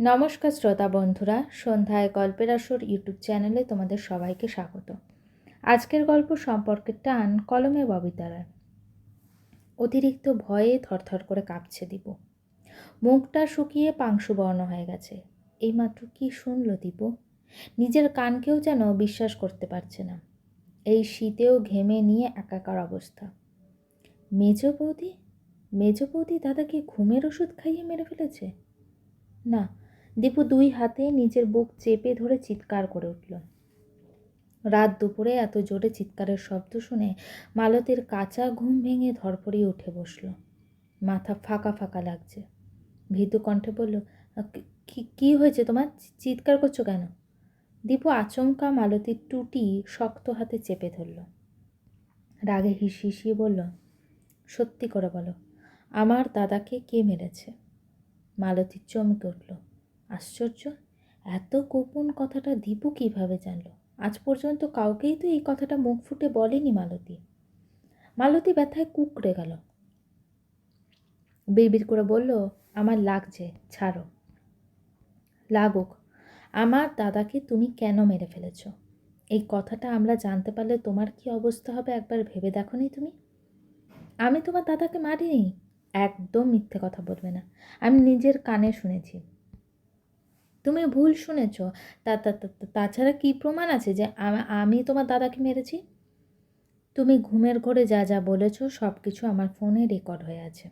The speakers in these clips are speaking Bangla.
নমস্কার শ্রোতা বন্ধুরা, সন্ধ্যায় গল্পের আসর ইউটিউব চ্যানেলে তোমাদের সবাইকে স্বাগত। আজকের গল্প সম্পর্কে টান কলমে ববিতারা অতিরিক্ত ভয়ে থরথর করে কাঁপছে দীপ। মুখটা শুকিয়ে পাংশুবর্ণ হয়ে গেছে। এইমাত্র কি শুনল দীপু? নিজের কানকেও যেন বিশ্বাস করতে পারছে না। এই শীতেও ঘেমে নিয়ে একাকার অবস্থা। মেজ বৌদি? মেজ বৌদি দাদাকে ঘুমের ওষুধ খাইয়ে মেরে ফেলেছে? না দীপু দুই হাতে নিজের বুক চেপে ধরে চিৎকার করে উঠল। রাত দুপুরে এত জোরে চিৎকারের শব্দ শুনে মালতীর কাঁচা ঘুম ভেঙে ধরপড়িয়ে উঠে বসল। মাথা ফাঁকা ফাঁকা লাগছে। ভীতু কণ্ঠে বলল, "কি- হয়েছে তোমার? চিৎকার করছ কেন? দীপু আচমকা মালতীর টুটি শক্ত হাতে চেপে ধরল। রাগে হিস হিসিয়ে বলল, সত্যি করে বলো, আমার দাদাকে কে মেরেছে? মালতী চমকে উঠল আশ্চর্য, এত গোপন কথাটা দীপু কীভাবে জানলো? আজ পর্যন্ত কাউকেই তো এই কথাটা মুখ ফুটে বলেনি মালতী। মালতী ব্যথায় কুকড়ে গেল। বিড়বিড় করে বলল, আমার লাগছে, ছাড়ো। লাগুক, আমার দাদাকে তুমি কেন মেরে ফেলেছ? এই কথাটা আমরা জানতে পারলে তোমার কি অবস্থা হবে একবার ভেবে দেখো নি তুমি? আমি তোমার দাদাকে মারিনি। একদম মিথ্যে কথা বলবে না। আমি নিজের কানে শুনেছি। তুমি ভুল শুনেছ। তা তাছাড়া কী প্রমাণ আছে যে আমি তোমার দাদাকে মেরেছি? তুমি ঘুমের ঘরে যা যা বলেছ সব কিছু আমার ফোনে রেকর্ড হয়ে আছে।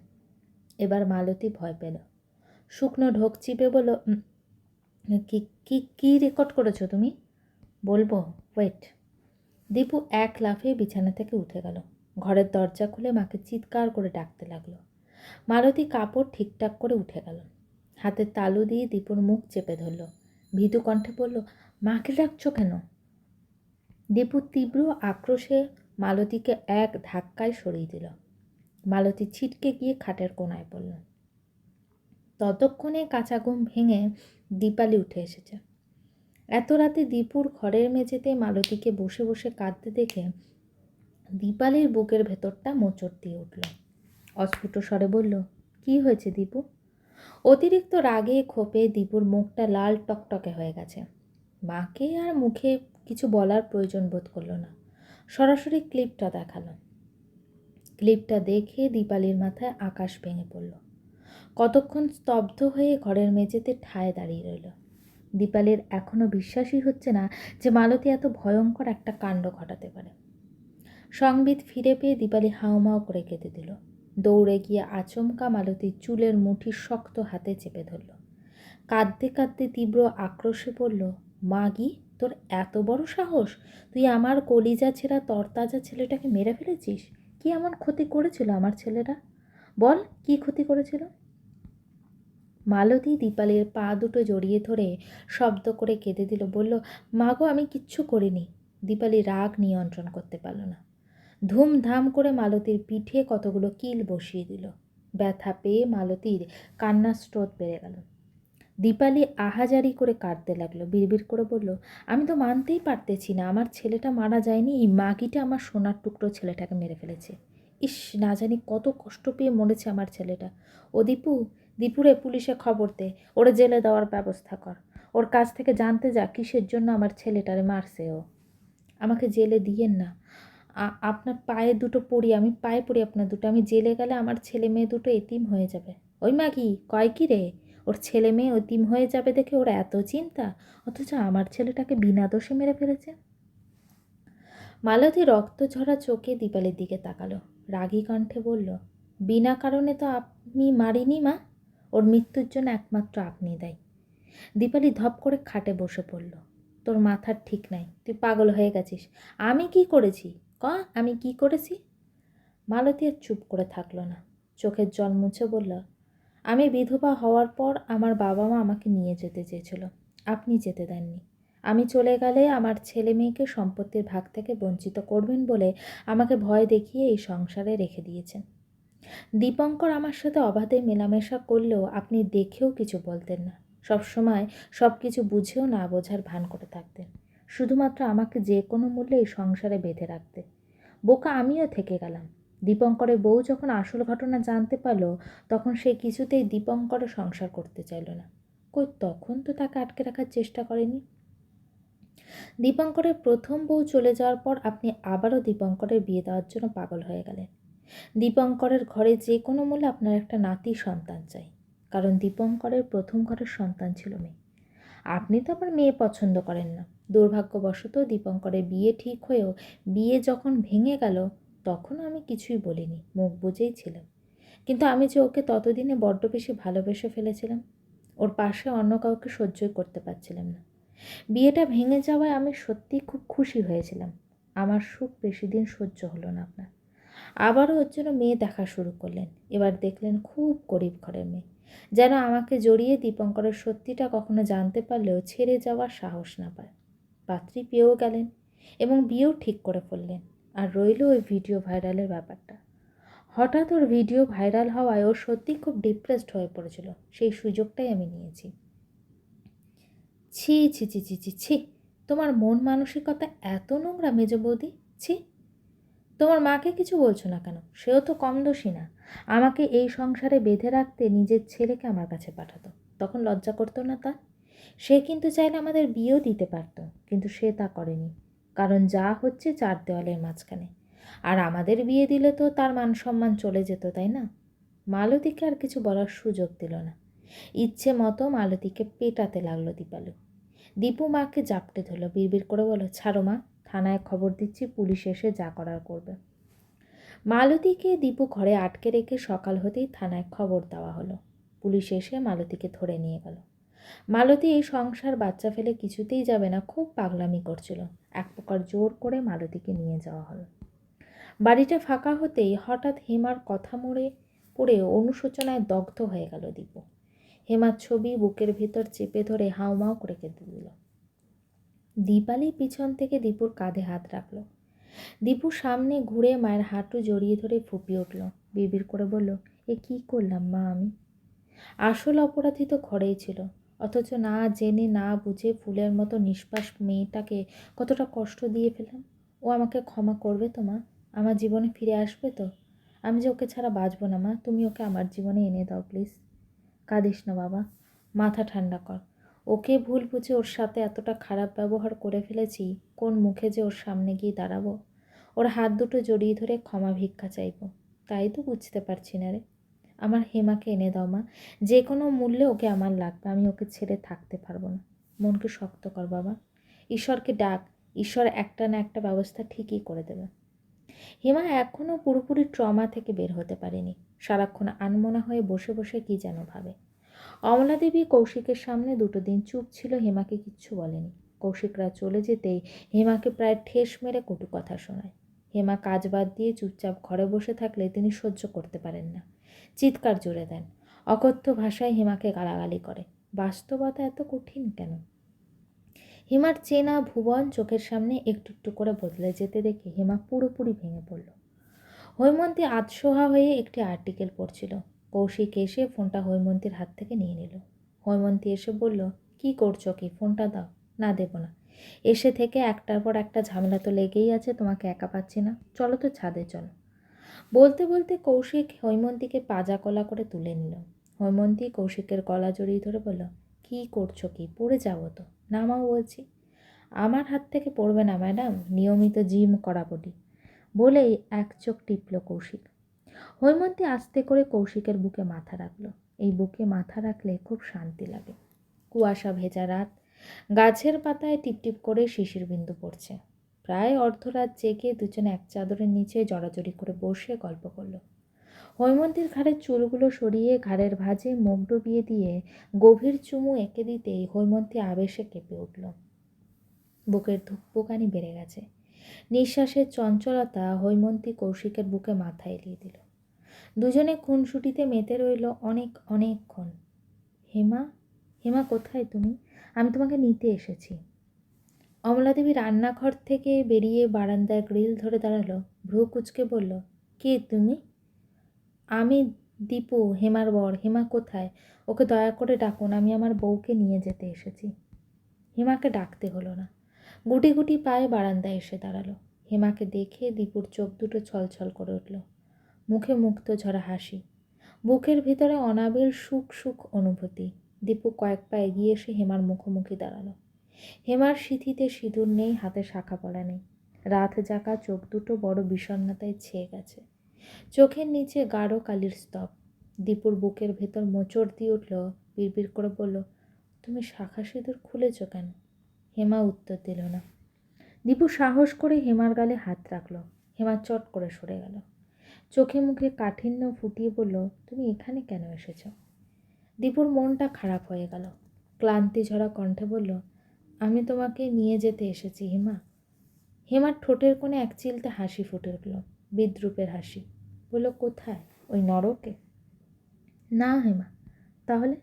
এবার মালতী ভয় পেল। শুকনো ঢোক চিপে বলো "উম, কি কি কী রেকর্ড করেছ তুমি? বলব ওয়েট দীপু এক লাফে বিছানা থেকে উঠে গেল। ঘরের দরজা খুলে মাকে চিৎকার করে ডাকতে লাগল। মালতী কাপড় ঠিকঠাক করে উঠে গেল। হাতে তালু দিয়ে দীপুর মুখ চেপে ধরল। ভীতু কণ্ঠে বলল মাকে ডাকছো কেন? দীপু তীব্র আক্রোশে মালতীকে এক ধাক্কায় সরিয়ে দিল। মালতী ছিটকে গিয়ে খাটের কোনায় পড়ল। ততক্ষণে কাঁচা ঘুম ভেঙে দীপালি উঠে এসেছে। এত রাতে দীপুর ঘরের মেঝেতে মালতীকে বসে বসে কাঁদতে দেখে দীপালির বুকের ভেতরটা মোচড় দিয়ে উঠল। অস্ফুট স্বরে বলল, কি হয়েছে দীপু? অতিরিক্ত রাগে ক্ষোভে দীপুর মুখটা লাল টকটকে হয়ে গেছে। মাকে আর মুখে কিছু বলার প্রয়োজন বোধ করল না। সরাসরি ক্লিপটা দেখাল। ক্লিপটা দেখে দীপালির মাথায় আকাশ ভেঙে পড়ল। কতক্ষণ স্তব্ধ হয়ে ঘরের মেঝেতে ঠায় দাঁড়িয়ে রইল। দীপালির এখনও বিশ্বাসই হচ্ছে না যে মালতী এত ভয়ঙ্কর একটা কাণ্ড ঘটাতে পারে। সংবিত ফিরে পেয়ে দীপালি হাউমাউ করে কেঁদে দিল। দৌড়ে গিয়ে আচমকা মালতী চুলের মুঠি শক্ত হাতে চেপে ধরল। কাঁদতে কাঁদতে তীব্র আক্রোশে পড়ল মাগি তোর এত বড় সাহস? তুই আমার কলিজা ছেঁড়া তরতাজা ছেলেটাকে মেরে ফেলেছিস? কি এমন ক্ষতি করেছিল আমার ছেলেরা? বল, কি ক্ষতি করেছিল? মালতী দীপালির পা দুটো জড়িয়ে ধরে শব্দ করে কেঁদে দিল, বলল মাগো আমি কিচ্ছু করিনি। দীপালি রাগ নিয়ন্ত্রণ করতে পারল না। ধুমধাম করে মালতীর পিঠে কতগুলো কিল বসিয়ে দিল। ব্যথা পেয়ে মালতীর কান্নার স্রোত বেড়ে গেল। দীপালি আহাজারি করে কাঁদতে লাগল, বিড়বিড় করে বলল, আমি তো মানতেই পারতেছি না, আমার ছেলেটা মারা যায়নি, এই মাগিটা আমার সোনার টুকরো ছেলেটাকে মেরে ফেলেছে। ইস, না জানি কত কষ্ট পেয়ে মরেছে আমার ছেলেটা। ও দীপু, দীপুরে পুলিশে খবর দে, ওরে জেলে দেওয়ার ব্যবস্থা কর। ওর কাছ থেকে জানতে যা, কিসের জন্য আমার ছেলেটারে মারছে ও। আমাকে জেলে দিয়েন না আপনার পায়ে দুটো পড়ি, আমি পায়ে পড়ি আপনার দুটো। আমি জেলে গেলে আমার ছেলে মেয়ে দুটো এতিম হয়ে যাবে। ওই মাগি, কয় কি রে? ওর ছেলে মেয়ে এতিম হয়ে যাবে দেখে ওর এত চিন্তা। অথচ আমার ছেলেটাকে বিনা দোষে মেরে ফেলেছে। মালতী রক্ত ঝরা চোখে দীপালির দিকে তাকালো। রাগী কণ্ঠে বলল, বিনা কারণে তো আপনি মারিনি মা? ওর মৃত্যুর জন্য একমাত্র আপনি দায়ী। দীপালি ধপ করে খাটে বসে পড়ল, তোর মাথার ঠিক নাই, তুই পাগল হয়ে গেছিস। আমি কি করেছি? ক, আমি কি করেছি? মালতী আর চুপ করে থাকল না। চোখের জল মুছে বলল, আমি বিধবা হওয়ার পর আমার বাবা মা আমাকে নিয়ে যেতে চেয়েছিল। আপনি যেতে দেননি। আমি চলে গেলে আমার ছেলে মেয়েকে সম্পত্তির ভাগ থেকে বঞ্চিত করবেন বলে আমাকে ভয় দেখিয়ে এই সংসারে রেখে দিয়েছেন। দীপঙ্কর আমার সাথে অবাধে মেলামেশা করলেও আপনি দেখেও কিছু বলতেন না। সবসময় সব কিছু বুঝেও না বোঝার ভান করে থাকতেন। শুধুমাত্র আমাকে যে কোনো মূল্যে এই সংসারে বেঁধে রাখতে। বোকা আমিও থেকে গেলাম। দীপঙ্করের বউ যখন আসল ঘটনা জানতে পারল, তখন সে কিছুতেই দীপঙ্করের সংসার করতে চাইল না। কই তখন তো তাকে আটকে রাখার চেষ্টা করেনি? দীপঙ্করের প্রথম বউ চলে যাওয়ার পর আপনি আবারও দীপঙ্করের বিয়ে দেওয়ার জন্য পাগল হয়ে গেলেন। দীপঙ্করের ঘরে যে কোনো মূল্যে আপনার একটা নাতি সন্তান চাই, কারণ দীপঙ্করের প্রথম ঘরের সন্তান ছিল মেয়ে। আপনি তো আবার মেয়ে পছন্দ করেন না। দুর্ভাগ্যবশত দীপঙ্করের বিয়ে ঠিক হয়েও বিয়ে যখন ভেঙে গেল তখন আমি কিছুই বলিনি, মুখ বুঝেই ছিলাম। কিন্তু আমি যে ওকে ততদিনে বড্ড বেশি ভালোবেসে ফেলেছিলাম, ওর পাশে অন্য কাউকে সহ্যই করতে পারছিলাম না। বিয়েটা ভেঙে যাওয়ায় আমি সত্যিই খুব খুশি হয়েছিলাম। আমার সুখ বেশি দিন সহ্য হলো না আপনার। আবারও ওর জন্য মেয়ে দেখা শুরু করলেন। এবার দেখলেন খুব গরিব ঘরের মেয়ে। যেন আমাকে জড়িয়ে দীপঙ্করের সত্যিটা কখনো জানতে পারলেও ছেড়ে যাওয়ার সাহস না পায়। পাত্রী পেয়েও গেলেন এবং বিয়েও ঠিক করে ফেললেন। আর রইল ওই ভিডিও ভাইরালের ব্যাপারটা। হঠাৎ ওর ভিডিও ভাইরাল হওয়ায় ও সত্যি খুব ডিপ্রেসড হয়ে পড়েছিল। সেই সুযোগটাই আমি নিয়েছি। ছি ছি ছি ছি ছি ছি, তোমার মন মানসিকতা এত নোংরা মেজ বৌদি, ছি। তোমার মাকে কিছু বলছো না কেন? সেও তো কম দোষী না। আমাকে এই সংসারে বেঁধে রাখতে নিজের ছেলেকে আমার কাছে পাঠাতো। তখন লজ্জা করতো না তা সে কিন্তু চাইলে আমাদের বিয়েও দিতে পারতো, কিন্তু সে তা করেনি। কারণ যা হচ্ছে চার দেওয়ালের মাঝখানে। আর আমাদের বিয়ে দিলে তো তার মান সম্মান চলে যেত, তাই না? মালতীকে আর কিছু বলার সুযোগ দিল না। ইচ্ছে মতো মালতীকে পেটাতে লাগল দীপালু। দীপু মাকে জাপটে ধরলো, বিড়বিড় করে বলো ছাড়ো মা, থানায় খবর দিচ্ছি, পুলিশ এসে যা করার করবে। মালতীকে দীপু ঘরে আটকে রেখে সকাল হতেই থানায় খবর দেওয়া হলো। পুলিশ এসে মালতীকে ধরে নিয়ে গেল। মালতী এই সংসার বাচ্চা ফেলে কিছুতেই যাবে না, খুব পাগলামি করছিল। এক প্রকার জোর করে মালতীকে নিয়ে যাওয়া হলো। বাড়িটা ফাঁকা হতেই হঠাৎ হেমার কথা মরে পড়ে অনুশোচনায় দগ্ধ হয়ে গেল দীপু। হেমার ছবি বুকের ভেতর চেপে ধরে হাউমাউ করে কেঁদে দিল। দীপালি পিছন থেকে দীপুর কাঁধে হাত রাখল। দীপু সামনে ঘুরে মায়ের হাঁটু জড়িয়ে ধরে ফুপিয়ে উঠল। বিড়বিড় করে বলল, এ কি করলাম মা আমি? আসল অপরাধী তো ঘরেই ছিল। অথচ না জেনে না বুঝে ফুলের মতো নিষ্পাস মেয়েটাকে কতটা কষ্ট দিয়ে ফেলাম ও আমাকে ক্ষমা করবে তো মা? আমার জীবনে ফিরে আসবে তো? আমি যে ওকে ছাড়া বাঁচবো না মা? তুমি ওকে আমার জীবনে এনে দাও, প্লিজ। কাঁদিস না বাবা। মাথা ঠান্ডা কর। ওকে ভুল বুঝে ওর সাথে এতটা খারাপ ব্যবহার করে ফেলেছি, কোন মুখে যে ওর সামনে গিয়ে দাঁড়াবো? ওর হাত দুটো জড়িয়ে ধরে ক্ষমা ভিক্ষা চাইব। তাই তো বুঝতে পারছি না রে। আমার হেমাকে এনে দাও, মা। যে কোনো মূল্যে ওকে আমার লাগবে, আমি ওকে ছেড়ে থাকতে পারব না। মনকে শক্ত কর, বাবা। ঈশ্বরকে ডাক। ঈশ্বর একটা না একটা ব্যবস্থা ঠিকই করে দেবে। হেমা এখনও পুরোপুরি ট্রমা থেকে বের হতে পারেনি। সারাক্ষণ আনমনা হয়ে বসে বসে কি যেন ভাবে। অমলা দেবী কৌশিকের সামনে দুটো দিন চুপ ছিল, হেমাকে কিচ্ছু বলেনি। কৌশিকরা চলে যেতেই হেমাকে প্রায় ঠেস মেরে কটু কথা শোনায়। হেমা কাজ বাদ দিয়ে চুপচাপ ঘরে বসে থাকলে তিনি সহ্য করতে পারেন না। চিৎকার জুড়ে দেন। অকথ্য ভাষায় হিমাকে গালাগালি করে। বাস্তবতা এত কঠিন কেন? হিমার চেনা ভুবন চোখের সামনে একটু একটু করে বদলে যেতে দেখে হিমা পুরোপুরি ভেঙে পড়ল। হৈমন্তী আতসোহা হয়ে একটি আর্টিকেল পড়ছিল। কৌশিক এসে ফোনটা হৈমন্তীর হাত থেকে নিয়ে নিল। হৈমন্তী এসে বলল, কি করছ কি? ফোনটা দাও। না, দেব না। এসে থেকে একটার পর একটা ঝামেলা তো লেগেই আছে, তোমাকে একা পাচ্ছি না। চলো তো ছাদে, চলো। বলতে বলতে কৌশিক হৈমন্তীকে পাজা কলা করে তুলে নিল। হৈমন্তী কৌশিকের গলা জড়িয়ে ধরে বলল, কী করছ কি? পড়ে যাব তো। নামাও বলছি। আমার হাত থেকে পড়বে না, ম্যাডাম। নিয়মিত জিম করা বলি বলেই এক চোখ টিপল কৌশিক। হৈমন্তী আস্তে করে কৌশিকের বুকে মাথা রাখল। এই বুকে মাথা রাখলে খুব শান্তি লাগে। কুয়াশা ভেজা রাত। গাছের পাতায় টিপটিপ করে শিশির বিন্দু পড়ছে। প্রায় অর্ধরাত জেগে দুজনে এক চাদরের নিচে জড়াজড়ি করে বসে গল্প করল। হৈমন্তীর ঘাড়ের চুলগুলো সরিয়ে ঘাড়ের ভাঁজে মুখ ডুবিয়ে দিয়ে গভীর চুমু এঁকে দিতেই হৈমন্তী আবেশে কেঁপে উঠল। বুকের ধুকপুকানি বেড়ে গেছে। নিঃশ্বাসের চঞ্চলতা হৈমন্তী কৌশিকের বুকে মাথা এলিয়ে দিল। দুজনে খুনসুটিতে মেতে রইল অনেক অনেকক্ষণ। হেমা হেমা কোথায় তুমি? আমি তোমাকে নিতে এসেছি। অমলাদেবী রান্নাঘর থেকে বেরিয়ে বারান্দায় গ্রিল ধরে দাঁড়াল। ভ্রু কুচকে বলল, কে তুমি? আমি দীপু, হেমার বর। হেমা কোথায়? ওকে দয়া করে ডাকুন, আমি আমার বউকে নিয়ে যেতে এসেছি। হেমাকে ডাকতে হলো না। গুটি গুটি পায়ে বারান্দায় এসে দাঁড়াল। হেমাকে দেখে দীপুর চোখ দুটো ছলছল করে উঠল। মুখে মুক্ত ঝরা হাসি। বুকের ভিতরে অনাবিল সুখ সুখ অনুভূতি। দীপু কয়েক পা এগিয়ে এসে হেমার মুখোমুখি দাঁড়াল। হেমার সিথিতে সিঁদুর নেই, হাতে শাখা পলা নেই। রাত জাকা চোখ দুটো বড় বিষণ্ণতায় ছেয়ে গেছে। চোখের নিচে গাঢ় কালির স্তব। দীপুর বুকের ভেতর মোচড় দিয়ে উঠল, বিড়বিড় করে বলল, তুমি শাখা সিঁদুর খুলেছ কেন? হেমা উত্তর দিল না। দীপু সাহস করে হেমার গালে হাত রাখল। হেমা চট করে সরে গেল। চোখে মুখে কাঠিন্য ফুটিয়ে বলল, তুমি এখানে কেন এসেছ? দীপুর মনটা খারাপ হয়ে গেল। ক্লান্তি ঝরা কণ্ঠে বলল আমি তোমাকে নিয়ে যেতে এসেছি, হেমা। হেমার ঠোঁটের কোণে এক চিলতে হাসি ফুটে উঠল, বিদ্রুপের হাসি। বলল, কোথায়? ওই নরকে? না, হেমা। তাহলে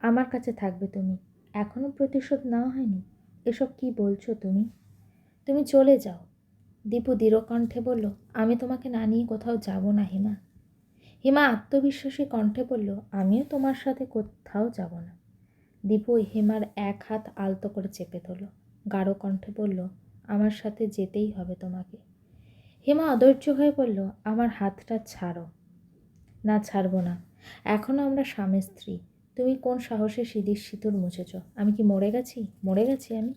আমার কাছে থাকবে তুমি। এখনও প্রতিশোধ নেওয়া হয়নি? এসব কি বলছো তুমি? তুমি চলে যাও। দীপু দৃঢ়কণ্ঠে বলল, আমি তোমাকে না নিয়ে কোথাও যাব না, হেমা। হেমা আত্মবিশ্বাসী কণ্ঠে বলল, আমিও তোমার সাথে কোথাও যাব না। দীপু হেমার এক হাত আলতো করে চেপে ধরল। গাঢ় কণ্ঠে বলল, আমার সাথে যেতেই হবে তোমাকে। হেমা অধৈর্য হয়ে বলল, আমার হাতটা ছাড়ো। না, ছাড়বো না। এখনও আমরা স্বামী স্ত্রী। তুমি কোন সাহসে সিঁদির সিঁদুর মুছেছ? আমি কি মরে গেছি? মরে গেছি আমি?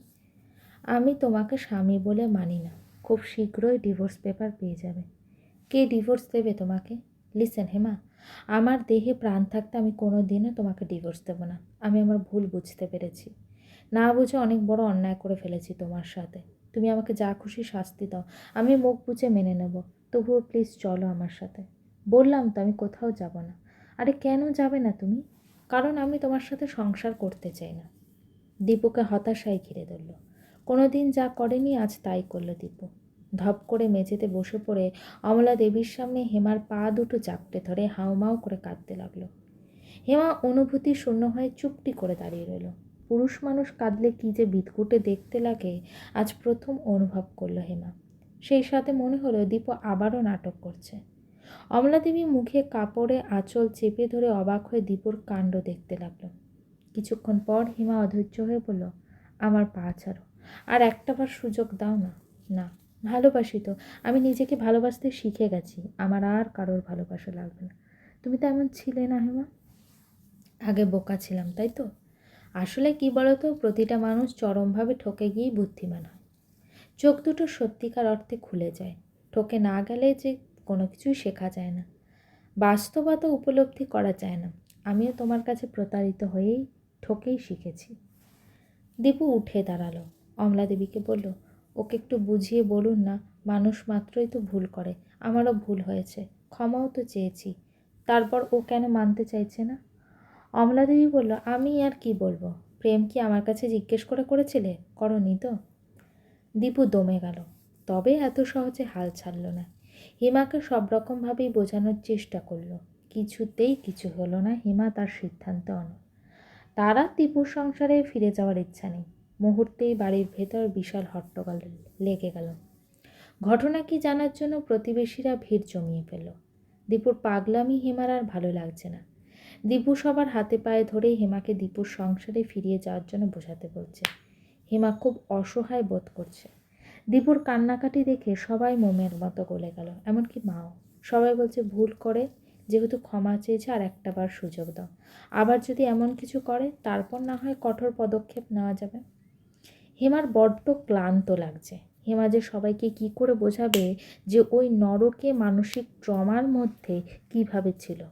আমি তোমাকে স্বামী বলে মানি না। খুব শীঘ্রই ডিভোর্স পেপার পেয়ে যাবে। কে ডিভোর্স দেবে তোমাকে? লিসেন, হেমা। আমার দেহে প্রাণ থাকতে আমি কোনো দিনও তোমাকে ডিভোর্স দেবো না। আমি আমার ভুল বুঝতে পেরেছি। না বুঝে অনেক বড় অন্যায় করে ফেলেছি তোমার সাথে। তুমি আমাকে যা খুশি শাস্তি দাও, আমি মুখ বুঝে মেনে নেব। তবুও প্লিজ চলো আমার সাথে। বললাম তো আমি কোথাও যাব না। আরে কেন যাবে না তুমি? কারণ আমি তোমার সাথে সংসার করতে চাই না। দীপুকে হতাশায় ঘিরে ধরল। কোনো দিন যা করেনি আজ তাই করল দীপু। ধপ করে মেঝেতে বসে পড়ে অমলা দেবীর সামনে হেমার পা দুটো চাপটে ধরে হাউমাউ করে কাঁদতে লাগল। হেমা অনুভূতি শূন্য হয়ে চুপটি করে দাঁড়িয়ে রইল। পুরুষ মানুষ কাঁদলে কী যে বিদকুটে দেখতে লাগে, আজ প্রথম অনুভব করল হেমা। সেই সাথে মনে হলো দীপু আবারও নাটক করছে। অমলাদেবী মুখে কাপড়ে আঁচল চেপে ধরে অবাক হয়ে দীপুর কাণ্ড দেখতে লাগল। কিছুক্ষণ পর হিমা অধৈর্য হয়ে বলল, আমার পা ছাড়ো। আর একটাবার সুযোগ দাও না। না, ভালোবাসি তো। আমি নিজেকে ভালোবাসতে শিখে গেছি। আমার আর কারোর ভালোবাসা লাগবে না। তুমি তো এমন ছিলে না হেমা। আগে বোকা ছিলাম, তাই তো? আসলে কি বলতো, প্রতিটা মানুষ চরমভাবে ঠকে গিয়েই বুদ্ধিমান হয়। চোখ দুটো সত্যিকার অর্থে খুলে যায়। ঠকে না গেলে যে কোনো কিছুই শেখা যায় না। বাস্তবতা উপলব্ধি করা যায় না। আমিও তোমার কাছে প্রতারিত হয়েই ঠকেই শিখেছি। দীপু উঠে দাঁড়াল। অমলা দেবীকে বলল, ওকে একটু বুঝিয়ে বলুন না, মানুষ মাত্রই তো ভুল করে। আমারও ভুল হয়েছে। ক্ষমাও তো চেয়েছি। তারপর ও কেন মানতে চাইছে না? অমলা দেবী বলল, আমি আর কি বলব? প্রেম কি আমার কাছে জিজ্ঞেস করে করেছিলে? করনি তো? দীপু দমে গেল। তবে এত সহজে হাল ছাড়ল না। হিমাকে সব রকমভাবেই বোঝানোর চেষ্টা করল। কিছুতেই কিছু হলো না হিমা তার সিদ্ধান্ত অনল তারা তীপুর সংসারে ফিরে যাওয়ার ইচ্ছা নেই। মুহূর্তেই বাড়ির ভেতর বিশাল হট্টগোল লেগে গেল। ঘটনা কি জানার জন্য প্রতিবেশীরা ভিড় জমিয়ে ফেলল। দীপুর পাগলামি হিমার আর ভালো লাগছে না। দীপু সবার হাতে পায়ে ধরেই হেমাকে দীপুর সংসারে ফিরিয়ে যাওয়ার জন্য বোঝাতে বলছে। হেমা খুব অসহায় বোধ করছে। দীপুর কান্নাকাটি দেখে সবাই মোমের মতো গলে গেল, এমনকি মাও। সবাই বলছে, ভুল করে, যেহেতু ক্ষমা চেয়েছে আর একটা বার সুযোগ দাও। আবার যদি এমন কিছু করে, তারপর না হয় কঠোর পদক্ষেপ নেওয়া যাবে। হেমার বড্ড ক্লান্ত লাগছে। হেমা যে সবাইকে কি করে বোঝাবে যে ওই নরকে মানসিক ট্রমার মধ্যে কীভাবে ছিল।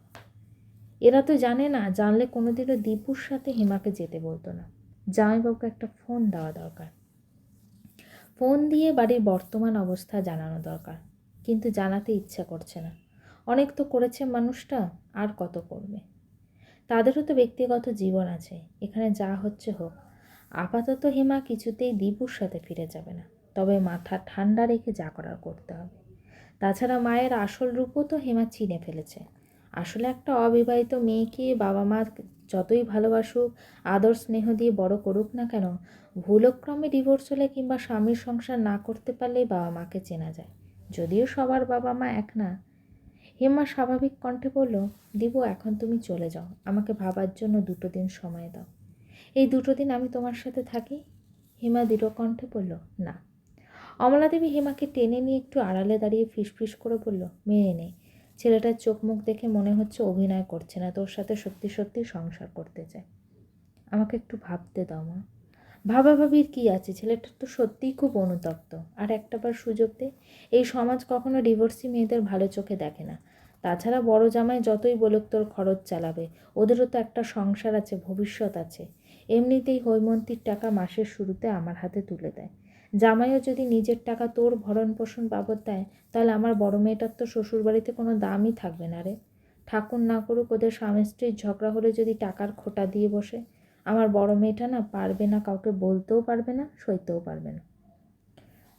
এরা তো জানে না, জানলে কোনোদিনও দীপুর সাথে হেমাকে যেতে বলতো না। জামাইবাবুকে একটা ফোন দেওয়া দরকার। ফোন দিয়ে বাড়ির বর্তমান অবস্থা জানানো দরকার, কিন্তু জানাতে ইচ্ছা করছে না। অনেক তো করেছে মানুষটা, আর কত করবে? তাদেরও তো ব্যক্তিগত জীবন আছে, এখানে যা হচ্ছে হোক। আপাতত হেমা কিছুতেই দীপুর সাথে ফিরে যাবে না, তবে মাথা ঠান্ডা রেখে যা করার করতে হবে। তাছাড়া মায়ের আসল রূপও তো হেমা চিনে ফেলেছে। আসলে একটা অবিবাহিত মেয়েকে বাবা মা যতই ভালোবাসুক, আদর স্নেহ দিয়ে বড় করুক না কেন, ভুলক্রমে ডিভোর্স হলে কিংবা স্বামীর সংসার না করতে পারলেই বাবা মাকে চেনা যায়। যদিও সবার বাবা মা এক না। হেমা স্বাভাবিক কণ্ঠে বলল, দিব, এখন তুমি চলে যাও। আমাকে ভাবার জন্য দুটো দিন সময় দাও। এই দুটো দিন আমি তোমার সাথে থাকি? হেমা দৃঢ় কণ্ঠে বলল, না। অমলাদেবী হেমাকে টেনে নিয়ে একটু আড়ালে দাঁড়িয়ে ফিসফিস করে বলল, মেনে নেই ছেলেটার চোখ মুখ দেখে মনে হচ্ছে অভিনয় করছে না, তোর সাথে সত্যি সত্যি সংসার করতে চায়। আমাকে একটু ভাবতে দাও মা। ভাবা ভাবির কী আছে? ছেলেটার তো সত্যিই খুব অনুতপ্ত। আর একটাবার সুযোগ দে, এই সমাজ কখনো ডিভোর্সি মেয়েদের ভালো চোখে দেখে না। তাছাড়া বড় জামাই যতই বলুক তোর খরচ চালাবে, ওদেরও তো একটা সংসার আছে, ভবিষ্যৎ আছে। এমনিতেই হৈমন্তীর টাকা মাসের শুরুতে আমার হাতে তুলে দেয়। জামাইও যদি নিজের টাকা তোর ভরণ পোষণ বাবদ দেয়, তাহলে আমার বড় মেয়েটার তো শ্বশুরবাড়িতে কোনো দামই থাকবে না রে। ঠাকুর না করুক ওদের স্বামী স্ত্রীর ঝগড়া হলে যদি টাকার খোটা দিয়ে বসে, আমার বড় মেয়েটা না পারবে না, কাউকে বলতেও পারবে না, সইতেও পারবে না।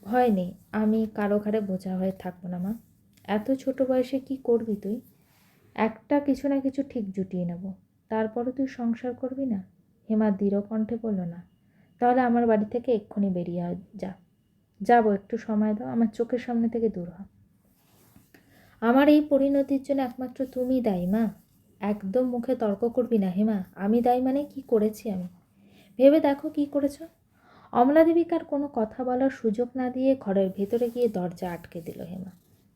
ভয় নেই, আমি কারও ঘাড়ে বোঝা হয়ে থাকব না মা। এত ছোট বয়সে কি করবি তুই? একটা কিছু না কিছু ঠিক জুটিয়ে নেব। তারপরে তুই সংসার করবি না? হেমা দৃঢ় কণ্ঠে বলল, না। তাহলে আমার বাড়ি থেকে এক্ষুনি বেরিয়ে যা। যাব, একটু সময় দাও, আমার চোখের সামনে থেকে দূর হ। আমার এই পরিণতির জন্য একমাত্র তুমি দায়ী, মা। একদম মুখে তর্ক করবি না, হেমা। আমি দায়ী মানে কি করেছি আমি? ভেবে দেখো কি করেছ? অমলাদেবীকার কোনো কথা বলার সুযোগ না দিয়ে ঘরের ভেতরে গিয়ে দরজা আটকে দিল, হেমা।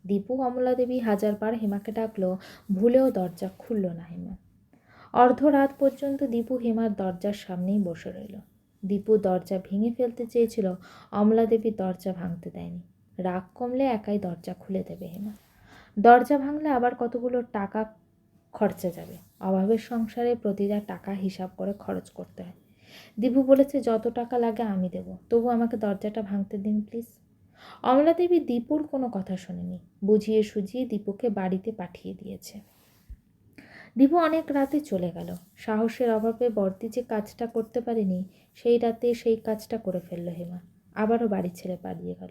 দীপু অমলাদেবী হাজারবার হেমাকে ডাকলো, ভুলেও দরজা খুলল না, হেমা। অর্ধরাত পর্যন্ত দীপু হেমার দরজার সামনেই বসে রইল। দীপু দরজা ভেঙে ফেলতে চেয়েছিল। অমলাদেবী দরজা ভাঙতে দেয়নি। রাগ কমলে একাই দরজা খুলে দেবে হেমা। দরজা ভাঙলে আবার কতগুলো টাকা খরচা যাবে? অভাবের সংসারে প্রতিটা টাকা হিসাব করে খরচ করতে হয়। দীপু বলেছে, যত টাকা লাগে আমি দেবো। তবু আমাকে দরজাটা ভাঙতে দিন, প্লিজ। অমলা দেবী দীপুর কোনো কথা শোনেনি। বুঝিয়ে সুঝিয়ে দীপুকে বাড়িতে পাঠিয়ে দিয়েছে। দীপু অনেক রাতে চলে গেল। সাহসের অভাবে বর্দি যে কাজটা করতে পারেনি, সেই রাতে সেই কাজটা করে ফেলল হেমা। আবারও বাড়ি ছেড়ে পালিয়ে গেল।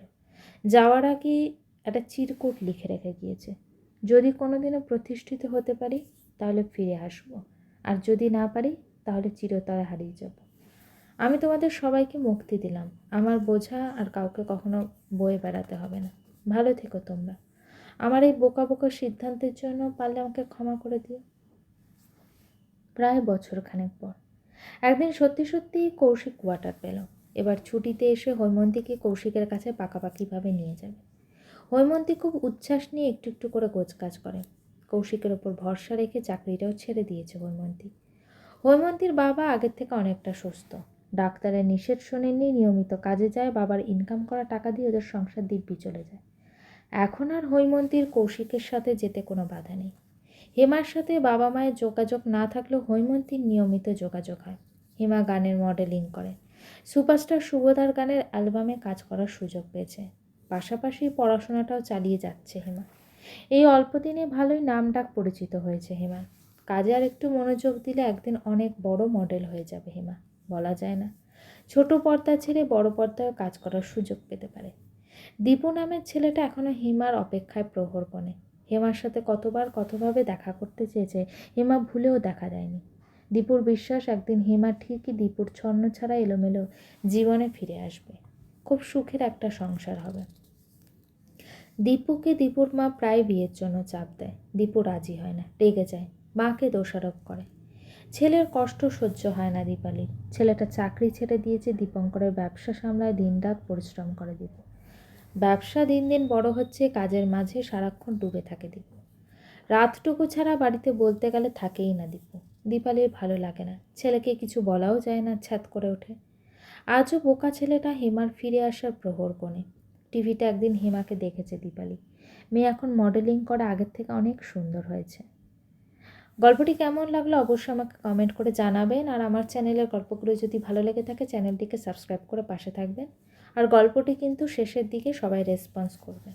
যাওয়ার আগে একটা চিরকুট লিখে রেখে গিয়েছে। যদি কোনো দিনও প্রতিষ্ঠিত হতে পারি, তাহলে ফিরে আসব। আর যদি না পারি, তাহলে চিরতরে হারিয়ে যাব। আমি তোমাদের সবাইকে মুক্তি দিলাম। আমার বোঝা আর কাউকে কখনো বয়ে বেড়াতে হবে না। ভালো থেকো তোমরা। আমার এই বোকা বোকা সিদ্ধান্তের জন্য পারলে আমাকে ক্ষমা করে দিও। প্রায় বছর খানেক পর। একদিন সত্যি সত্যি কৌশিক কোয়ার্টার পেল। এবার ছুটিতে এসে হৈমন্তীকে কৌশিকের কাছে পাকাপাকিভাবে নিয়ে যাবে। হৈমন্তী খুব উচ্ছ্বাস নিয়ে একটু একটু করে গোছকাজ করে। কৌশিকের ওপর ভরসা রেখে চাকরিটাও ছেড়ে দিয়েছে হৈমন্তী। হৈমন্তীর বাবা আগের থেকে অনেকটা সুস্থ। ডাক্তারের নিষেধ শোনেননি, নিয়মিত কাজে যায়, বাবার ইনকাম করা টাকা দিয়ে ওদের সংসার দিব্যি চলে যায়। এখন আর হৈমন্তীর কৌশিকের সাথে যেতে কোনো বাধা নেই। হেমার সাথে বাবা মায়ের যোগাযোগ না থাকলেও হৈমন্তীর নিয়মিত যোগাযোগ হয়। হেমা গানের মডেলিং করে। সুপারস্টার শুভদার গানের অ্যালবামে কাজ করার সুযোগ পেয়েছে। পাশাপাশি পড়াশোনাটাও চালিয়ে যাচ্ছে হেমা। এই অল্প দিনে ভালোই নাম ডাক পরিচিত হয়েছে হেমার কাজে আর একটু মনোযোগ দিলে একদিন অনেক বড় মডেল হয়ে যাবে হেমা, বলা যায় না। ছোট পর্দা ছেড়ে বড় পর্দায় কাজ করার সুযোগ পেতে পারে। দীপু নামের ছেলেটা এখনও হিমার অপেক্ষায় প্রহর বনে। হেমার সাথে কতবার কতভাবে দেখা করতে চেয়েছে, হেমা ভুলেও দেখা দেয়নি দীপুর বিশ্বাস একদিন হেমা ঠিকই দীপুর ছন্ন ছাড়া এলোমেলো জীবনে ফিরে আসবে। খুব সুখের একটা সংসার হবে। দীপুকে দীপুর মা প্রায় বিয়ের জন্য চাপ দেয়। দীপু রাজি হয় না, রেগে যায়, মাকে দোষারোপ করে। ছেলের কষ্ট সহ্য হয় না দীপালির। ছেলেটা চাকরি ছেড়ে দিয়েছে দীপঙ্করের ব্যবসা সামলায় দিনরাত পরিশ্রম করে দীপু। ব্যবসা দিন দিন বড় হচ্ছে, কাজের মাঝে সারাক্ষণ ডুবে থাকে দীপু। রাতটুকু ছাড়া বাড়িতে বলতে গেলে থাকেই না দীপু। দীপালির ভালো লাগে না। ছেলেকে কিছু বলাও যায় না ছ্যাত করে ওঠে। আজও বোকা ছেলেটা হেমার ফিরে আসার প্রহর কোণে। টিভিতে একদিন হেমাকে দেখেছে দীপালি। মেয়ে এখন মডেলিং করা আগের থেকে অনেক সুন্দর হয়েছে। গল্পটি কেমন লাগল অবশ্যই আমাকে কমেন্ট করে জানাবেন। আর আমার চ্যানেলের গল্পগুলো যদি ভালো লেগে থাকে, চ্যানেলটিকে সাবস্ক্রাইব করে পাশে থাকবেন। আর গল্পটি কিন্তু শেষের দিকে সবাই রেসপন্স করবে।